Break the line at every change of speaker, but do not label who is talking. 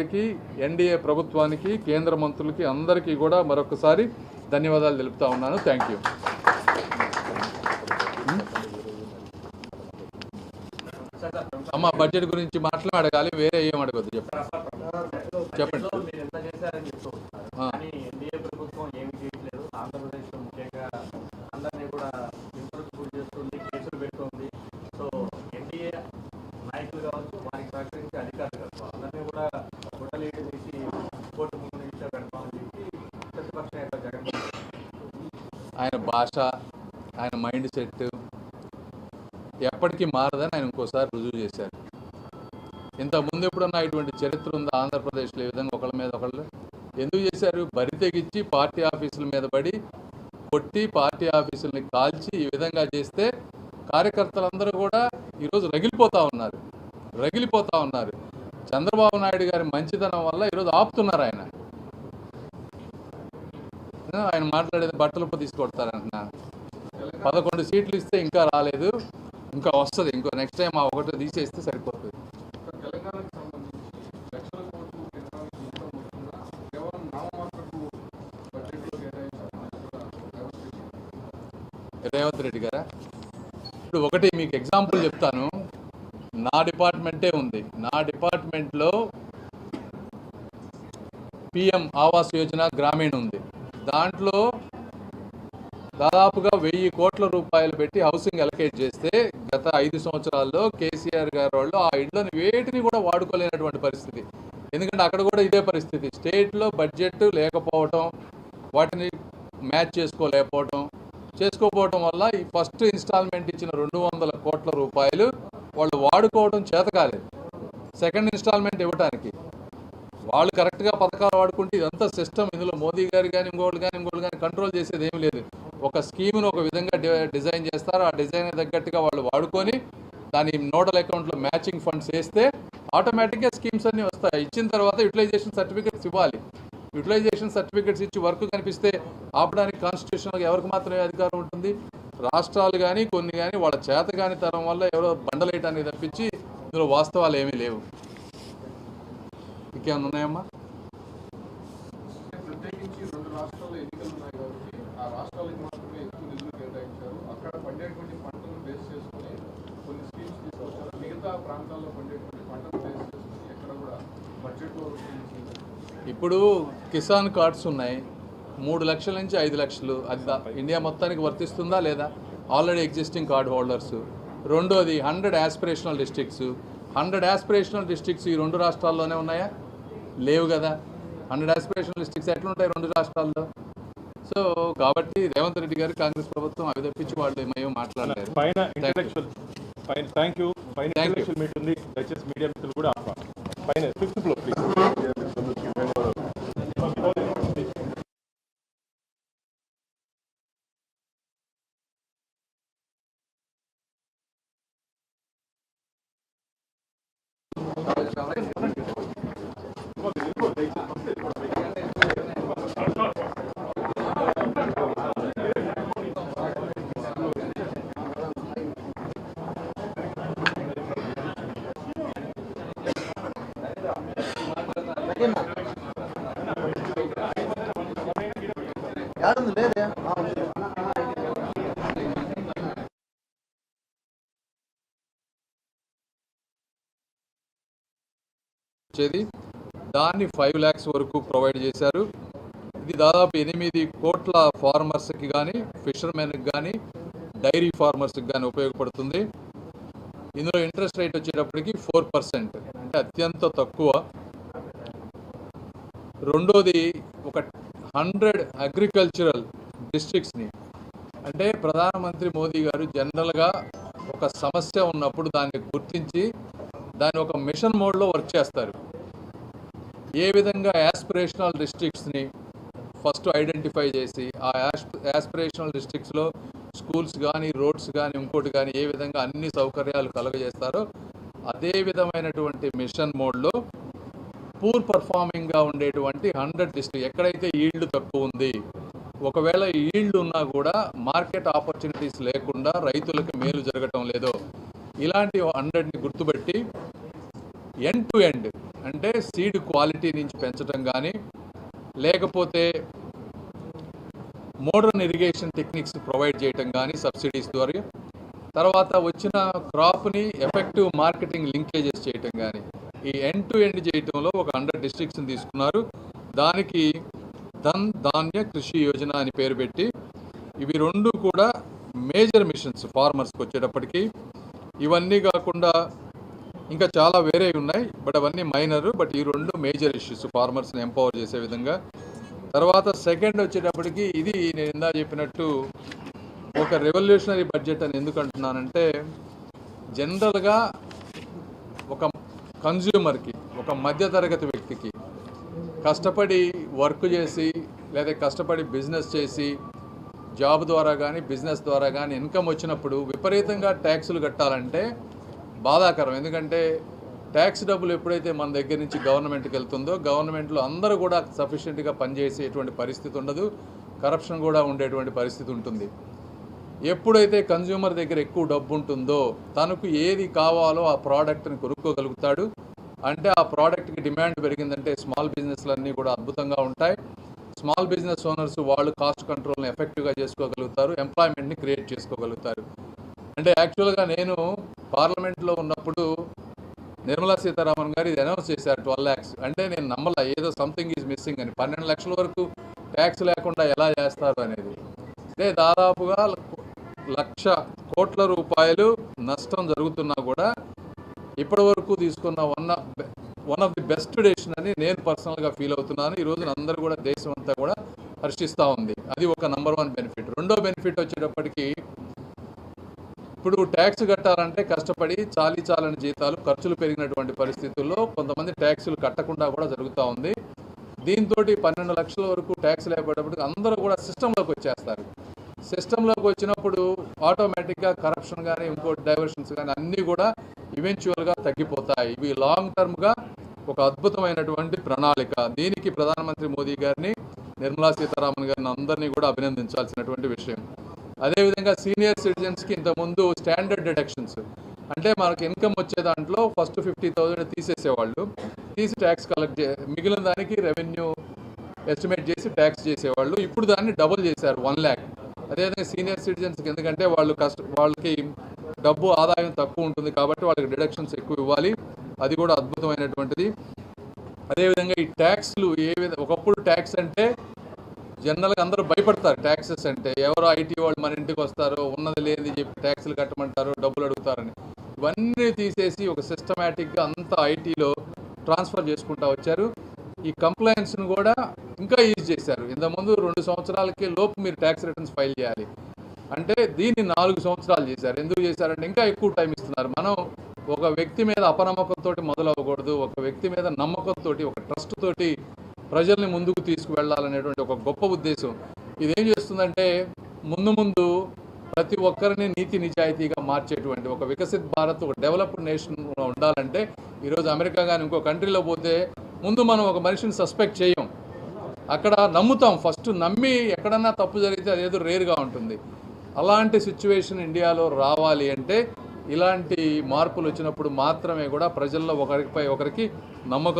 గారికి ఎన్డీఏ ప్రభుత్వానికి కేంద్ర మంత్రులకి అందరికీ కూడా మరొకసారి ధన్యవాదాలు తెలుపుతా ఉన్నాను. థ్యాంక్ యూ అమ్మ బడ్జెట్ గురించి మాట్లాడగాలి అడగాలి వేరే ఏం అడగద్దు చెప్పండి. చెప్పండి
మీరు ఎంత చేశారని చెప్తూ ఉంటున్నారు
ఆ.
కానీ ఎన్డీఏ ప్రభుత్వం ఏమీ చేయట్లేదు ఆంధ్రప్రదేశ్లో ముఖ్యంగా అందరినీ కూడా హింసలకు గురి చేస్తుంది కేసులు పెడుతుంది సో ఎన్డీఏ నాయకులు కావచ్చు వారికి సహకరించి అధికారులు కావచ్చు అందరినీ కూడా గుడ్డలీడి తీసి కోర్టు ముందు నిలిచోబెడతామని చెప్పి ప్రతిపక్ష నేత జగన్మోహన్ రెడ్డి
ఆయన భాష ఆయన మైండ్ సెట్ ఎప్పటికీ మారదని ఆయన ఇంకోసారి రుజువు చేశారు. ఇంత ముందు ఎప్పుడన్నా ఇటువంటి చరిత్ర ఉందా ఆంధ్రప్రదేశ్లో ఈ విధంగా ఒకళ్ళ మీద ఒకళ్ళు? ఎందుకు చేశారు? బరి తెగించి పార్టీ ఆఫీసుల మీద పడి కొట్టి పార్టీ ఆఫీసుల్ని కాల్చి ఈ విధంగా చేస్తే కార్యకర్తలందరూ కూడా ఈరోజు రగిలిపోతూ ఉన్నారు. రగిలిపోతూ ఉన్నారు. చంద్రబాబు నాయుడు గారి మంచితనం వల్ల ఈరోజు ఆపుతున్నారు ఆయన. ఆయన మాట్లాడేది బట్టలు తీసుకొడతారంటున్నా పదకొండు సీట్లు ఇస్తే ఇంకా రాలేదు. ఇంకా వస్తుంది. ఇంకో నెక్స్ట్ టైం ఆ ఒకటి తీసేస్తే సరిపోతుంది.
రెడ్డి
రేవంత్ రెడ్డి గారా? ఇప్పుడు ఒకటి మీకు ఎగ్జాంపుల్ చెప్తాను. నా డిపార్ట్మెంటే ఉంది. నా డిపార్ట్మెంట్లో పిఎం ఆవాస్ యోజన గ్రామీణ ఉంది. దాంట్లో దాదాపుగా వెయ్యి కోట్ల రూపాయలు పెట్టి హౌసింగ్ అలకేట్ చేస్తే గత ఐదు సంవత్సరాల్లో కేసీఆర్ గారు వాళ్ళు ఆ ఇళ్ళను వేటిని కూడా వాడుకోలేనటువంటి పరిస్థితి. ఎందుకంటే అక్కడ కూడా ఇదే పరిస్థితి. స్టేట్లో బడ్జెట్ లేకపోవటం వాటిని మ్యాచ్ చేసుకోలేకపోవటం చేసుకోపోవటం వల్ల ఈ ఫస్ట్ ఇన్స్టాల్మెంట్ ఇచ్చిన రెండు వందల కోట్ల రూపాయలు వాళ్ళు వాడుకోవడం చేత కాలేదు సెకండ్ ఇన్స్టాల్మెంట్ ఇవ్వడానికి వాళ్ళు కరెక్ట్గా పథకాలు వాడుకుంటే ఇదంతా సిస్టమ్ ఇందులో మోదీ గారు కానీ ఇంకోళ్ళు కానీ ఇంకోళ్ళు కానీ కంట్రోల్ చేసేది ఏమీ లేదు. ఒక స్కీమ్ను ఒక విధంగా డిజైన్ చేస్తారు. ఆ డిజైన్ తగ్గట్టుగా వాళ్ళు వాడుకొని దాని నోడల్ అకౌంట్లో మ్యాచింగ్ ఫండ్స్ వేస్తే ఆటోమేటిక్గా స్కీమ్స్ అన్నీ వస్తాయి. ఇచ్చిన తర్వాత యూటిలైజేషన్ సర్టిఫికెట్స్ ఇవ్వాలి. యూటిలైజేషన్ సర్టిఫికెట్స్ ఇచ్చి వర్క్ కనిపిస్తే ఆపడానికి కాన్స్టిట్యూషన్గా ఎవరికి మాత్రమే అధికారం ఉంటుంది? రాష్ట్రాలు కానీ కొన్ని కానీ వాళ్ళ చేత కాని తరం వల్ల ఎవరో బండలేయటానికి తప్పించి ఇందులో వాస్తవాలు ఏమీ లేవు. ఇంకేమైనా ఉన్నాయమ్మా ఇప్పుడు కిసాన్ కార్డ్స్ ఉన్నాయి. మూడు లక్షల నుంచి ఐదు లక్షలు. అది ఇండియా మొత్తానికి వర్తిస్తుందా లేదా? ఆల్రెడీ ఎగ్జిస్టింగ్ కార్డ్ హోల్డర్స్ రెండోది hundred aspirational districts hundred aspirational districts ఈ రెండు రాష్ట్రాల్లోనే ఉన్నాయా? లేవు కదా. హండ్రెడ్ యాస్పిరేషనల్ డిస్ట్రిక్ట్స్ ఎట్లుంటాయి రెండు రాష్ట్రాల్లో? సో కాబట్టి రేవంత్ రెడ్డి గారు కాంగ్రెస్ ప్రభుత్వం అవి తప్పించి వాళ్ళు ఏమో మాట్లాడలేరు.
పైన. ఇంటలెక్చువల్ థ్యాంక్ యూ పైన. ఇంటలెక్చువల్ మీట్ ఉంది. దయచేసి మీడియా మిత్రులు కూడా ఆహ్వానం పైన fifth floor please
Şey Yardım
ver ya. Al. Cedi. దాన్ని ఫైవ్ ల్యాక్స్ వరకు ప్రొవైడ్ చేశారు. ఇది దాదాపు ఎనిమిది కోట్ల ఫార్మర్స్కి కానీ ఫిషర్మెన్కి కానీ డైరీ ఫార్మర్స్కి కానీ ఉపయోగపడుతుంది. ఇందులో ఇంట్రెస్ట్ రేట్ వచ్చేటప్పటికి ఫోర్ పర్సెంట్ అంటే అత్యంత తక్కువ. రెండోది ఒక హండ్రెడ్ అగ్రికల్చరల్ డిస్ట్రిక్ట్స్ని అంటే ప్రధానమంత్రి మోదీ గారు జనరల్గా ఒక సమస్య ఉన్నప్పుడు దాన్ని గుర్తించి దాన్ని ఒక మిషన్ మోడ్లో వర్క్ చేస్తారు. ఏ విధంగా యాస్పిరేషనల్ డిస్ట్రిక్ట్స్ని ఫస్ట్ ఐడెంటిఫై చేసి ఆ యాస్ యాస్పిరేషనల్ డిస్ట్రిక్ట్స్లో స్కూల్స్ కానీ రోడ్స్ కానీ ఇంకోటి కానీ ఏ విధంగా అన్ని సౌకర్యాలు కలుగజేస్తారో అదే విధమైనటువంటి మిషన్ మోడ్లో పూర్ పర్ఫార్మింగ్గా ఉండేటువంటి హండ్రెడ్ డిస్ట్రిక్ట్ ఎక్కడైతే ఈల్డ్ తక్కువ ఉంది ఒకవేళ ఈల్డ్ ఉన్నా కూడా మార్కెట్ ఆపర్చునిటీస్ లేకుండా రైతులకు మేలు జరగటం లేదో ఇలాంటి హండ్రెడ్ని గుర్తుపెట్టి ఎండ్ టు ఎండ్ అంటే సీడ్ క్వాలిటీ నుంచి పెంచడం కానీ లేకపోతే మోడర్న్ ఇరిగేషన్ టెక్నిక్స్ ప్రొవైడ్ చేయటం కానీ సబ్సిడీస్ ద్వారా తర్వాత వచ్చిన క్రాప్ని ఎఫెక్టివ్ మార్కెటింగ్ లింకేజెస్ చేయటం కానీ ఈ ఎండ్ టు ఎండ్ చేయటంలో ఒక హండ్రెడ్ డిస్ట్రిక్ట్స్ని తీసుకున్నారు. దానికి ధన్ ధాన్య కృషి యోజన అని పేరు పెట్టి ఇవి రెండు కూడా మేజర్ మిషన్స్ ఫార్మర్స్కి వచ్చేటప్పటికి. ఇవన్నీ కాకుండా ఇంకా చాలా వేరే ఉన్నాయి బట్ అవన్నీ మైనర్ బట్ ఈ రెండు మేజర్ ఇష్యూస్ ఫార్మర్స్ని ఎంపవర్ చేసే విధంగా. తర్వాత సెకండ్ వచ్చేటప్పటికి ఇది నేను ఇందా చెప్పినట్టు ఒక రెవల్యూషనరీ బడ్జెట్ అని ఎందుకు అంటున్నానంటే జనరల్గా ఒక కన్జ్యూమర్కి ఒక మధ్యతరగతి వ్యక్తికి కష్టపడి వర్క్ చేసి లేదా కష్టపడి బిజినెస్ చేసి జాబ్ ద్వారా కానీ బిజినెస్ ద్వారా కానీ ఇన్కమ్ వచ్చినప్పుడు విపరీతంగా ట్యాక్సులు కట్టాలంటే బాధాకరం. ఎందుకంటే ట్యాక్స్ డబ్బులు ఎప్పుడైతే మన దగ్గర నుంచి గవర్నమెంట్కి వెళ్తుందో గవర్నమెంట్లో అందరూ కూడా సఫిషియెంట్గా పనిచేసేటువంటి పరిస్థితి ఉండదు. కరప్షన్ కూడా ఉండేటువంటి పరిస్థితి ఉంటుంది. ఎప్పుడైతే కన్జ్యూమర్ దగ్గర ఎక్కువ డబ్బు ఉంటుందో తనకు ఏది కావాలో ఆ ప్రోడక్ట్ని కొనుక్కోగలుగుతాడు. అంటే ఆ ప్రోడక్ట్కి డిమాండ్ పెరిగిందంటే స్మాల్ బిజినెస్లన్నీ కూడా అద్భుతంగా ఉంటాయి. స్మాల్ బిజినెస్ ఓనర్స్ వాళ్ళు కాస్ట్ కంట్రోల్ని ఎఫెక్టివ్గా చేసుకోగలుగుతారు. ఎంప్లాయ్మెంట్ని క్రియేట్ చేసుకోగలుగుతారు. అంటే యాక్చువల్గా నేను పార్లమెంట్లో ఉన్నప్పుడు నిర్మలా సీతారామన్ గారు ఇది అనౌన్స్ చేశారు ట్వెల్వ్ ల్యాక్స్. అంటే నేను నమ్మలా ఏదో సంథింగ్ ఈజ్ మిస్సింగ్ అని. పన్నెండు లక్షల వరకు ట్యాక్స్ లేకుండా ఎలా చేస్తారు అనేది. అంటే దాదాపుగా లక్ష కోట్ల రూపాయలు నష్టం జరుగుతున్నా కూడా ఇప్పటి వరకు తీసుకున్న one one of the best decision అని నేను పర్సనల్గా ఫీల్ అవుతున్నాను. ఈ రోజున అందరూ కూడా దేశం అంతా కూడా హర్షిస్తూ ఉంది. అది ఒక నంబర్ వన్ బెనిఫిట్ రెండో బెనిఫిట్ వచ్చేటప్పటికి ఇప్పుడు ట్యాక్స్ కట్టాలంటే కష్టపడి చాలీ చాలని జీతాలు ఖర్చులు పెరిగినటువంటి పరిస్థితుల్లో కొంతమంది ట్యాక్సులు కట్టకుండా కూడా జరుగుతూ ఉంది. దీంతో పన్నెండు లక్షల వరకు ట్యాక్స్ లేకపోయేటప్పటికి అందరూ కూడా సిస్టంలోకి వచ్చేస్తారు. సిస్టంలోకి వచ్చినప్పుడు ఆటోమేటిక్గా కరప్షన్ కానీ ఇంకోటి డైవర్షన్స్ కానీ అన్నీ కూడా ఈవెన్చువల్గా తగ్గిపోతాయి. ఇవి లాంగ్ టర్మ్గా ఒక అద్భుతమైనటువంటి ప్రణాళిక. దీనికి ప్రధానమంత్రి మోదీ గారిని నిర్మలా సీతారామన్ గారిని అందరినీ కూడా అభినందించాల్సినటువంటి విషయం. అదేవిధంగా సీనియర్ సిటిజన్స్కి ఇంతకుముందు స్టాండర్డ్ డిడక్షన్స్. అంటే మనకి ఇన్కమ్ వచ్చే దాంట్లో ఫస్ట్ ఫిఫ్టీ థౌజండ్ తీసేసేవాళ్ళు. తీసి ట్యాక్స్ కలెక్ట్ చే మిగిలిన దానికి రెవెన్యూ ఎస్టిమేట్ చేసి ట్యాక్స్ చేసేవాళ్ళు. ఇప్పుడు దాన్ని డబుల్ చేశారు వన్ ల్యాక్. అదేవిధంగా సీనియర్ సిటిజన్స్కి ఎందుకంటే వాళ్ళు కష్ట వాళ్ళకి డబ్బు ఆదాయం తక్కువ ఉంటుంది కాబట్టి వాళ్ళకి డిడక్షన్స్ ఎక్కువ ఇవ్వాలి. అది కూడా అద్భుతమైనటువంటిది. అదేవిధంగా ఈ ట్యాక్స్లు ఏ విధ ఒకప్పుడు ట్యాక్స్ అంటే జనరల్గా అందరూ భయపడతారు. ట్యాక్సెస్ అంటే ఎవరో ఐటీ వాళ్ళు మన ఇంటికి వస్తారో ఉన్నది లేని చెప్పి ట్యాక్సులు కట్టమంటారు డబ్బులు అడుగుతారని. ఇవన్నీ తీసేసి ఒక సిస్టమేటిక్గా అంతా ఐటీలో ట్రాన్స్ఫర్ చేసుకుంటా వచ్చారు. ఈ కంప్లైన్స్ను కూడా ఇంకా ఈజీ చేశారు. ఇంతకుముందు రెండు సంవత్సరాలకి లోపు మీరు ట్యాక్స్ రిటర్న్స్ ఫైల్ చేయాలి. అంటే దీన్ని నాలుగు సంవత్సరాలు చేశారు. ఎందుకు చేశారంటే ఇంకా ఎక్కువ టైం ఇస్తున్నారు. మనం ఒక వ్యక్తి మీద అపనమ్మకంతో మొదలవ్వకూడదు. ఒక వ్యక్తి మీద నమ్మకంతో ఒక ట్రస్ట్ తోటి ప్రజల్ని ముందుకు తీసుకువెళ్ళాలనేటువంటి ఒక గొప్ప ఉద్దేశం. ఇదేం చేస్తుందంటే ముందు ముందు ప్రతి ఒక్కరిని నీతి నిజాయితీగా మార్చేటువంటి ఒక వికసిత్ భారత్ ఒక డెవలప్డ్ నేషన్ ఉండాలంటే ఈరోజు అమెరికా కానీ ఇంకో కంట్రీలో పోతే ముందు మనం ఒక మనిషిని సస్పెక్ట్ చేయం. అక్కడ నమ్ముతాం. ఫస్ట్ నమ్మి ఎక్కడన్నా తప్పు జరిగితే అదేదో రేరుగా ఉంటుంది. అలాంటి సిచ్యువేషన్ ఇండియాలో రావాలి అంటే ఇలాంటి మార్పులు వచ్చినప్పుడు మాత్రమే కూడా ప్రజల్లో ఒకరిపై ఒకరికి నమ్మకం